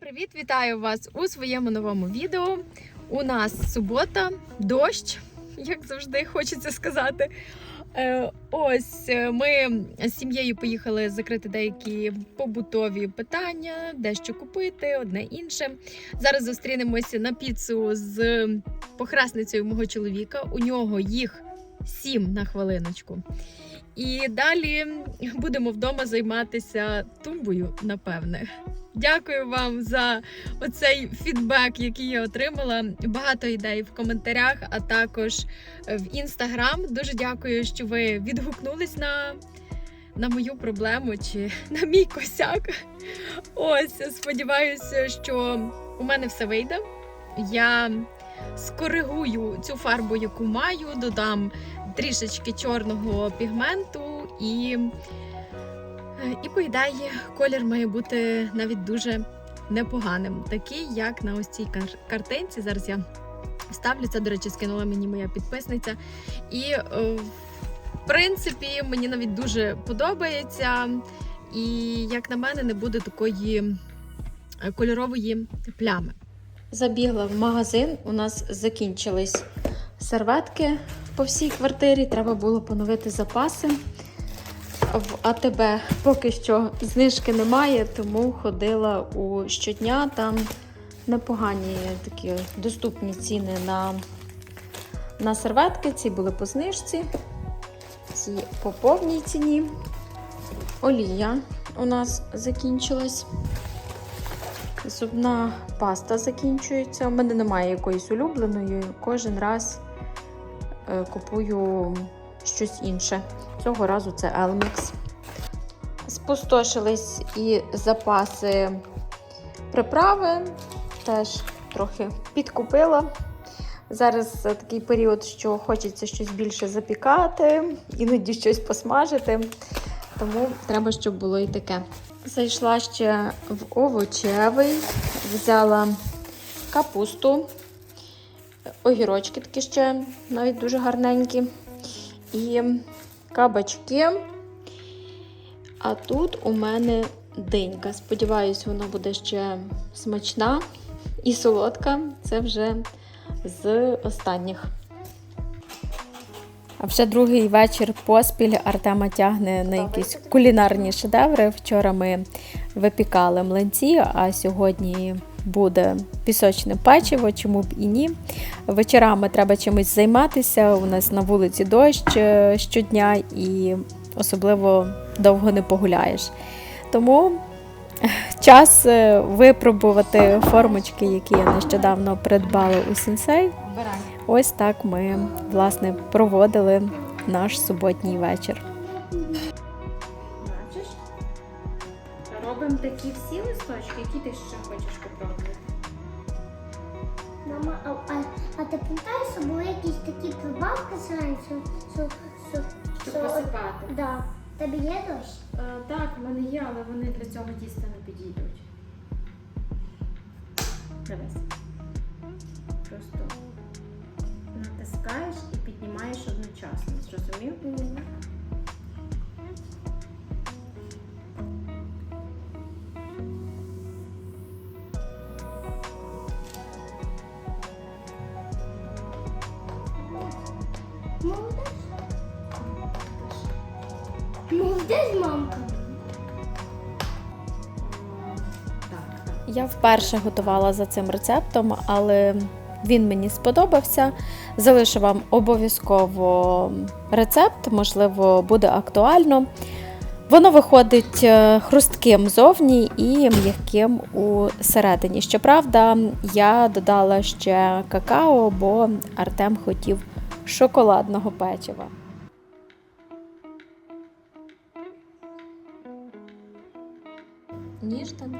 привіт! Вітаю вас у своєму новому відео. У нас субота, дощ, як завжди хочеться сказати. Е, Ось е, ми з сім'єю поїхали закрити деякі побутові питання, дещо купити, одне інше. Зараз зустрінемося на піцу з похресницею мого чоловіка. У нього їх сім на хвилиночку. І далі будемо вдома займатися тумбою, напевне. Дякую вам за оцей фідбек, який я отримала. Багато ідей в коментарях, а також в інстаграм. Дуже дякую, що ви відгукнулись на, на мою проблему чи на мій косяк. Ось сподіваюся, що у мене все вийде. Я скоригую цю фарбу, яку маю, додам трішечки чорного пігменту і. І по ідеї колір має бути навіть дуже непоганим, такий, як на ось цій кар- картинці. Зараз я ставлю це, до речі, скинула мені моя підписниця. І е, в принципі мені навіть дуже подобається. І як на мене, не буде такої е, кольорової плями. Забігла в магазин, у нас закінчились серветки по всій квартирі. Треба було поновити запаси. В АТБ поки що знижки немає, тому ходила у щодня. Там непогані такі доступні ціни на, на серветки. Ці були по знижці, ці по повній ціні. Олія у нас закінчилась. Зубна паста закінчується. У мене немає якоїсь улюбленої. Кожен раз купую щось інше. Цього разу це Elmex. Спустошились і запаси приправи. Теж трохи підкупила. Зараз е, такий період, що хочеться щось більше запікати, іноді щось посмажити. Тому треба, щоб було і таке. Зайшла ще в овочевий, взяла капусту, огірочки такі ще навіть дуже гарненькі. І кабачки. А тут у мене динька. Сподіваюсь, вона буде ще смачна і солодка. Це вже з останніх. А вже другий вечір поспіль Артема тягне на якісь кулінарні шедеври. Вчора ми випікали млинці, а сьогодні буде пісочне печиво, чому б і ні. Вечорами треба чимось займатися. У нас на вулиці дощ е, щодня і особливо довго не погуляєш. Тому час е, випробувати формочки, які я нещодавно придбала у сенсей. Ось так ми власне проводили наш суботній вечір. Робимо такі всі листочки, які ти ще хочеш. Мама, а, а, а ти пам'ятаєш, що були якісь такі прибавки зранку, що, що, Щоб що, посипати. да. Тобі є дощ? Е, так, в мене є, але вони для цього тіста не підійдуть. Дивись. Просто натискаєш і піднімаєш одночасно. Зрозумів? Молодець. Так, так. Я вперше готувала за цим рецептом, але він мені сподобався. Залишу вам обов'язково рецепт, можливо, буде актуально. Воно виходить е, хрустким зовні і м'яким у середині. Щоправда, я додала ще какао, бо Артем хотів шоколадного печива. Ніжним,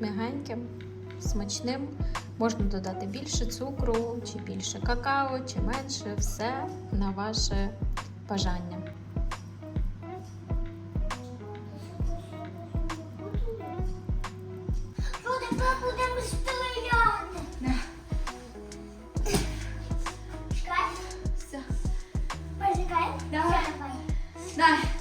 м'ягеньким, смачним. Можна додати більше цукру, чи більше какао, чи менше. Все на ваше бажання. Чекай. Все. Почекай. Давай. Давай.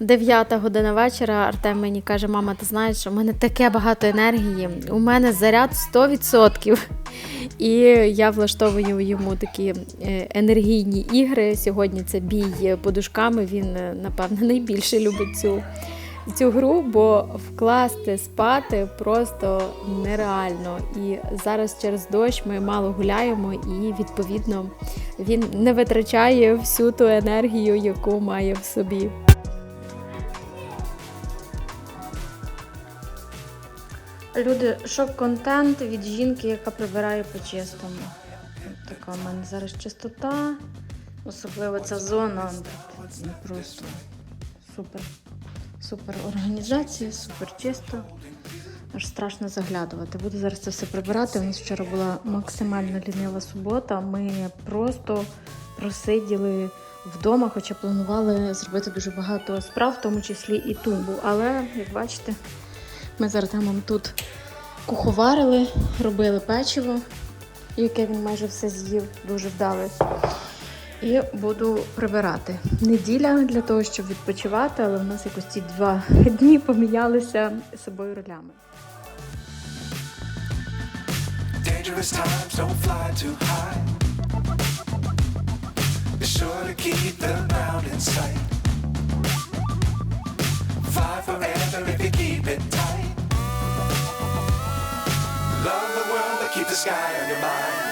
Дев'ята година вечора. Артем мені каже: мама, ти знаєш, у мене таке багато енергії, у мене заряд 100%. І я влаштовую йому такі е, енергійні ігри. Сьогодні це бій подушками. Він, е, напевно, найбільше любить цю, цю гру, бо вкласти спати просто нереально. І зараз через дощ ми мало гуляємо, і відповідно він не витрачає всю ту енергію, яку має в собі. Люди, шок-контент від жінки, яка прибирає по-чистому. Така в мене зараз чистота, особливо ця зона. ну, Просто супер. Супер організація, супер чисто. Аж страшно заглядувати. Буду зараз це все прибирати. У нас вчора була максимально лінива субота. Ми просто просиділи вдома, хоча планували зробити дуже багато справ, в тому числі і тумбу. Але, як бачите, ми з Артемом тут куховарили, робили печиво, яке він майже все з'їв, дуже вдале. І буду прибирати. Неділя для того, щоб відпочивати, але в нас якось ці два дні помінялися собою ролями. Fly forever if you keep it tight. Love the world, but keep the sky on your mind.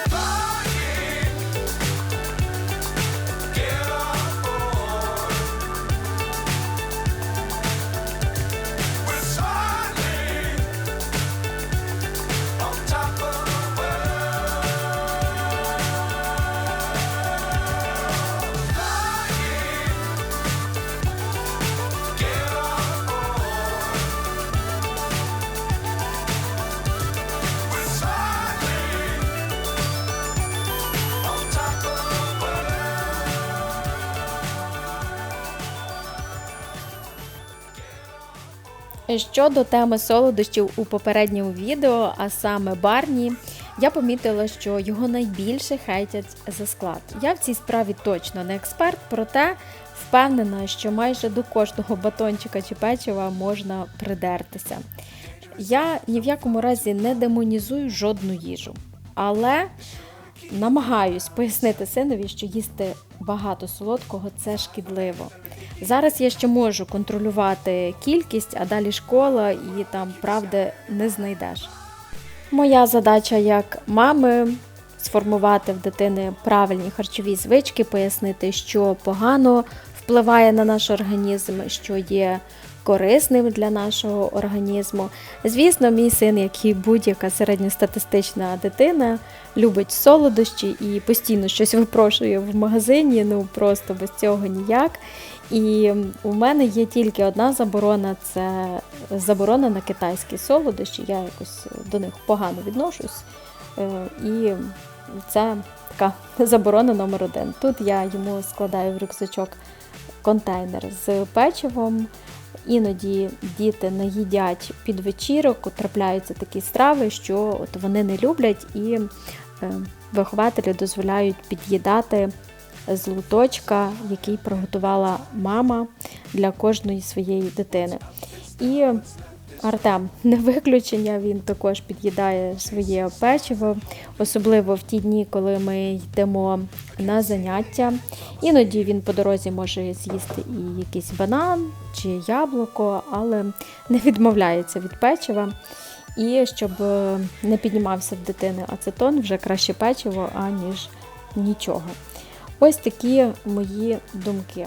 Щодо теми солодощів у попередньому відео, а саме Барні, я помітила, що його найбільше хейтять за склад. Я в цій справі точно не експерт, проте впевнена, що майже до кожного батончика чи печива можна придертися. Я ні в якому разі не демонізую жодну їжу, але намагаюсь пояснити синові, що їсти багато солодкого це шкідливо. Зараз я ще можу контролювати кількість, а далі школа і там правди не знайдеш. Моя задача як мами сформувати в дитини правильні харчові звички, пояснити, що погано впливає на наш організм, що є корисним для нашого організму. Звісно, мій син, як і будь-яка середньостатистична дитина, любить солодощі і постійно щось випрошує в магазині. Ну просто без цього ніяк. І у мене є тільки одна заборона це заборона на китайські солодощі. Я якось до них погано відношусь. Е, І це така заборона номер один. Тут я йому складаю в рюкзачок контейнер з печивом. Іноді діти не їдять під вечірок, трапляються такі страви, що от вони не люблять, і е, вихователі дозволяють під'їдати з який приготувала мама для кожної своєї дитини. І Артем не виключення, він також під'їдає своє печиво, особливо в ті дні, коли ми йдемо на заняття. Іноді він по дорозі може з'їсти і якийсь банан чи яблуко, але не відмовляється від печива. І щоб е, не піднімався в дитини ацетон, вже краще печиво, аніж нічого. Ось такі мої думки.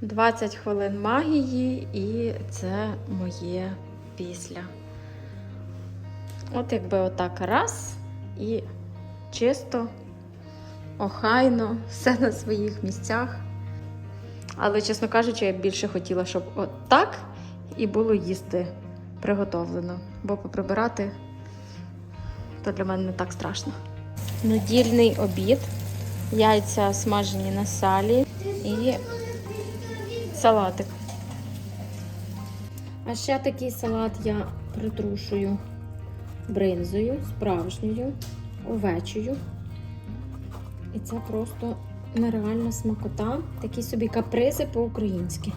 20 хвилин магії, і це моє після. От якби отак раз і чисто, охайно, все на своїх місцях. Але, чесно кажучи, я більше хотіла, щоб от так і було їсти приготовлено. Бо поприбирати то для мене не так страшно. Недільний обід, яйця смажені на салі і салатик. А ще такий салат я притрушую бринзою, справжньою, овечою. І це просто нереальна смакота. Такі собі капризи по-українськи.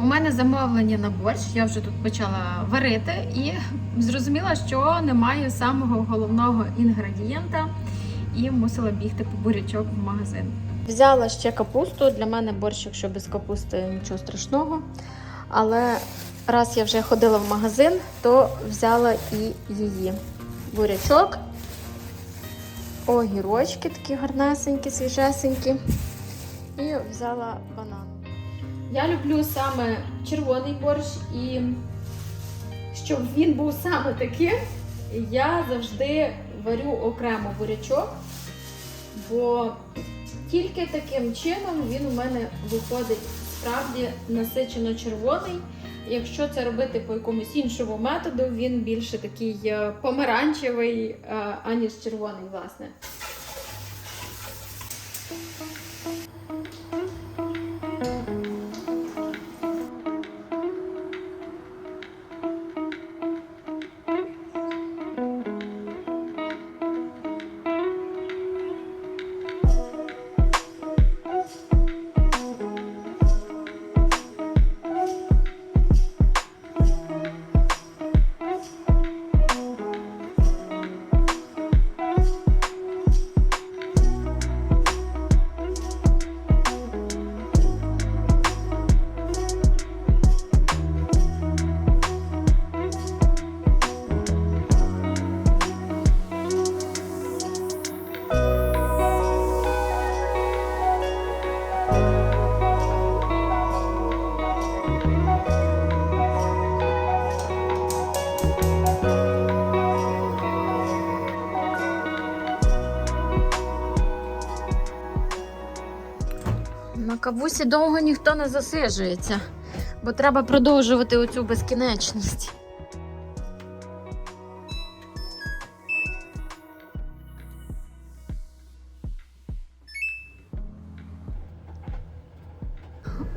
У мене замовлення на борщ, я вже тут почала варити і зрозуміла, що немає самого головного інгредієнта і мусила бігти по бурячок в магазин. Взяла ще капусту. Для мене борщ, якщо без капусти нічого страшного. Але раз я вже ходила в магазин, то взяла і її. Бурячок, огірочки такі гарнесенькі, свіжесенькі. І взяла банан. Я люблю саме червоний борщ, і щоб він був саме таким, я завжди варю окремо бурячок, бо тільки таким чином він у мене виходить справді насичено червоний. Якщо це робити по якомусь іншому методу, він більше такий е, помаранчевий, е, аніж червоний, власне. Кавусі довго ніхто не засиджується, бо треба продовжувати оцю безкінечність.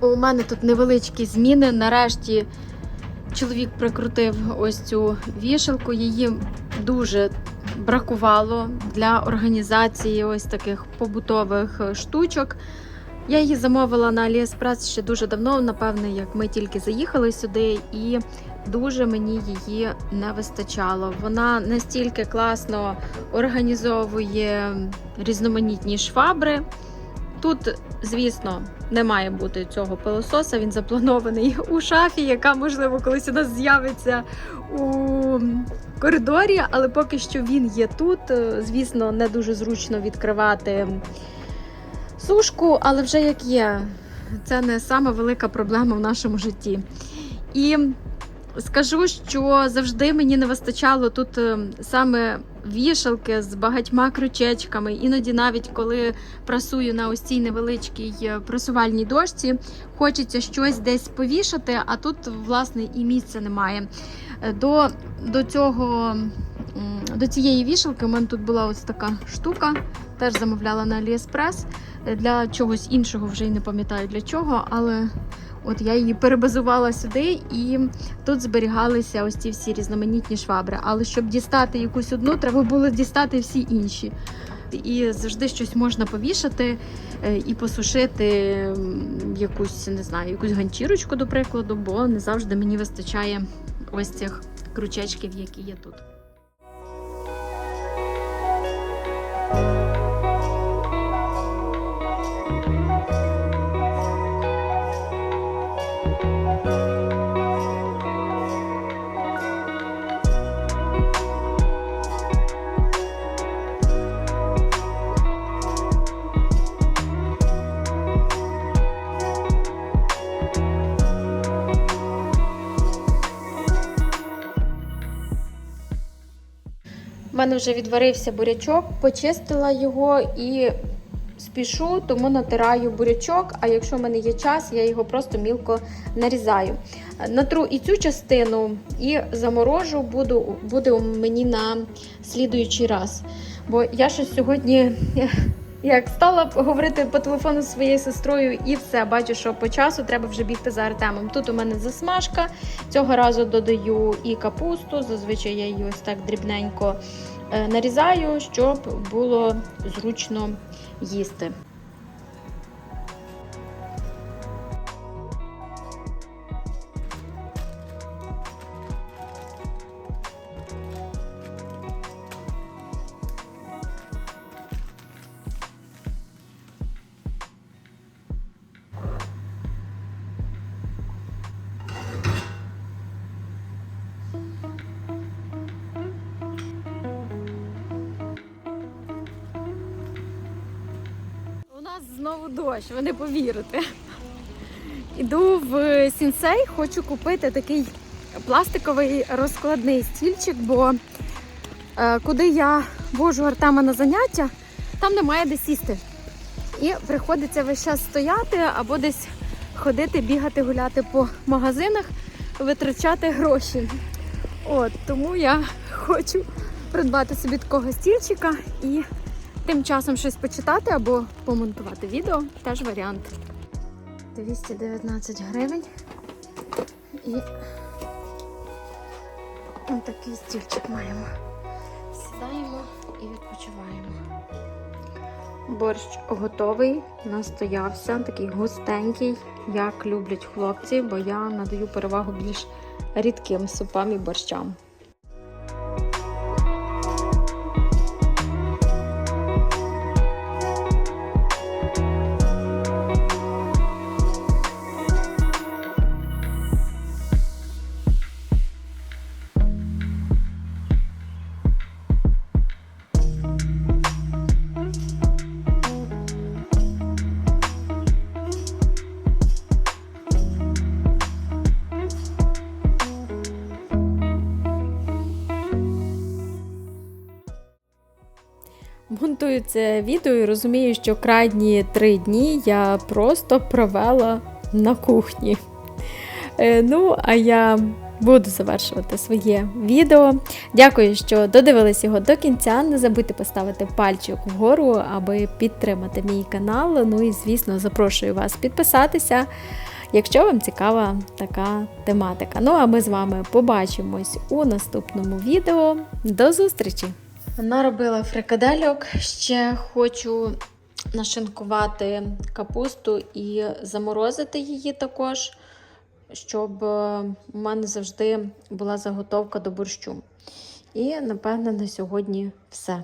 У мене тут невеличкі зміни. Нарешті чоловік прикрутив ось цю вішалку. Її дуже бракувало для організації ось таких побутових штучок. Я її замовила на AliExpress ще дуже давно, напевне, як ми тільки заїхали сюди, і дуже мені її не вистачало. Вона настільки класно організовує різноманітні швабри. Тут, звісно, не має бути цього пилососа. Він запланований у шафі, яка, можливо, колись у нас з'явиться у коридорі, але поки що він є тут. Звісно, не дуже зручно відкривати сушку, але вже як є, це не сама велика проблема в нашому житті. І скажу, що завжди мені не вистачало тут е, саме вішалки з багатьма крючечками. Іноді, навіть коли прасую на ось цій невеличкій е, прасувальній дошці, хочеться щось десь повішати, а тут, власне, і місця немає. Е, До, до цього. До цієї вішалки у мене тут була ось така штука, теж замовляла на AliExpress для чогось іншого, вже й не пам'ятаю для чого, але от я її перебазувала сюди, і тут зберігалися ось ці всі різноманітні швабри. Але щоб дістати якусь одну, треба було дістати всі інші. І завжди щось можна повішати е, і посушити якусь, не знаю, якусь ганчірочку, до прикладу, бо не завжди мені вистачає ось цих крючечків, які є тут. Мене вже відварився бурячок, почистила його і спішу, тому натираю бурячок. А якщо в мене є час, я його просто мілко нарізаю. Натру і цю частину, і заморожу буду, буде мені на слідуючий раз. Бо я щось сьогодні. Як стала говорити по телефону зі своєю сестрою, і все, бачу, що по часу треба вже бігти за Артемом. Тут у мене засмажка. Цього разу додаю і капусту. Зазвичай я її ось так дрібненько нарізаю, щоб було зручно їсти. Знову дощ, ви не повірите. Іду в сінсей, хочу купити такий пластиковий розкладний стільчик, бо е, куди я вожу Артема на заняття, там немає де сісти. І приходиться весь час стояти або десь ходити, бігати, гуляти по магазинах, витрачати гроші. От, тому я хочу придбати собі такого стільчика і тим часом щось почитати або помонтувати відео теж варіант. 219 гривень. І ось такий стільчик маємо. Сідаємо і відпочиваємо. Борщ готовий, настоявся, такий густенький, як люблять хлопці, бо я надаю перевагу більш рідким супам і борщам. Це відео і розумію, що крайні три дні я просто провела на кухні. Е, Ну, а я буду завершувати своє відео. Дякую, що додивились його до кінця. Не забудьте поставити пальчик вгору, аби підтримати мій канал. Ну і, звісно, запрошую вас підписатися, якщо вам цікава така тематика. Ну, а ми з вами побачимось у наступному відео. До зустрічі! Наробила фрикадельок. Ще хочу нашинкувати капусту і заморозити її також, щоб е, у мене завжди була заготовка до борщу. І, напевне, на сьогодні все.